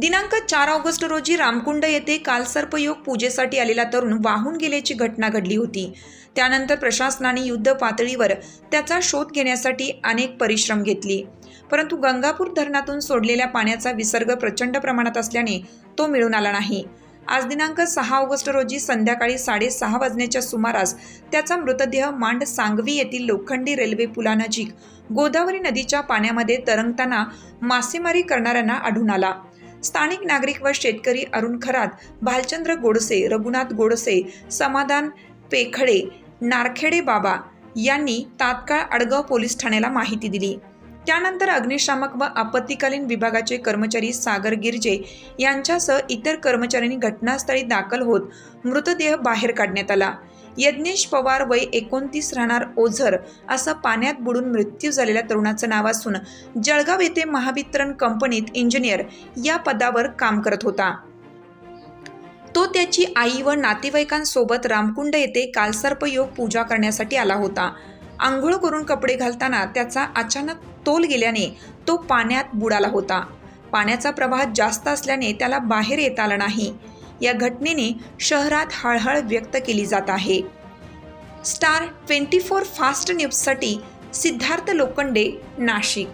दिनांक चार ऑगस्ट रोजी रामकुंड येथे कालसर्पयोग पूजेसाठी आलेला तरुण वाहून गेल्याची घटना घडली होती. त्यानंतर प्रशासनाने युद्ध पातळीवर त्याचा शोध घेण्यासाठी अनेक परिश्रम घेतले. परंतु गंगापूर धरणातून सोडलेल्या पाण्याचा विसर्ग प्रचंड प्रमाणात असल्याने तो मिळून आला नाही. आज दिनांक सहा ऑगस्ट रोजी संध्याकाळी साडेसहा वाजण्याच्या सुमारास त्याचा मृतदेह मांड सांगवी येथील लोखंडी रेल्वे पुलानजीक गोदावरी नदीच्या पाण्यामध्ये तरंगताना मासेमारी करणाऱ्यांना आढळून आला. स्थानिक नागरिक व शेतकरी अरुण खरात भालचंद्र गोडसे रघुनाथ गोडसे समाधान पेखडे नारखेडे बाबा यांनी तात्काळ आडगाव पोलीस ठाण्याला माहिती दिली. त्यानंतर अग्निशामक व आपत्तीकालीन विभागाचे कर्मचारी सागर गिरजे यांच्यासह इतर कर्मचाऱ्यांनी घटनास्थळी दाखल होत मृतदेह बाहेर काढण्यात आला. यज्ञेश पवार वय एकोणतीस राहणार ओझर असं पाण्यात बुडून मृत्यू झालेल्या तरुणाचं नाव असून जळगाव येथे महावितरण कंपनीत इंजिनियर या पदावर काम करत होता. तो त्याची आई व नातेवाईकांसोबत रामकुंड येथे कालसर्पयोग पूजा करण्यासाठी आला होता. आंघोळ करून कपडे घालताना त्याचा अचानक तोल गेल्याने तो पाण्यात बुडाला होता. पाण्याचा प्रवाह जास्त असल्याने त्याला बाहेर येता आला नाही. या घटनेने शहरात हळहळ व्यक्त केली जात आहे. स्टार ट्वेंटी फोर फास्ट न्यूजसाठी सिद्धार्थ लोखंडे नाशिक.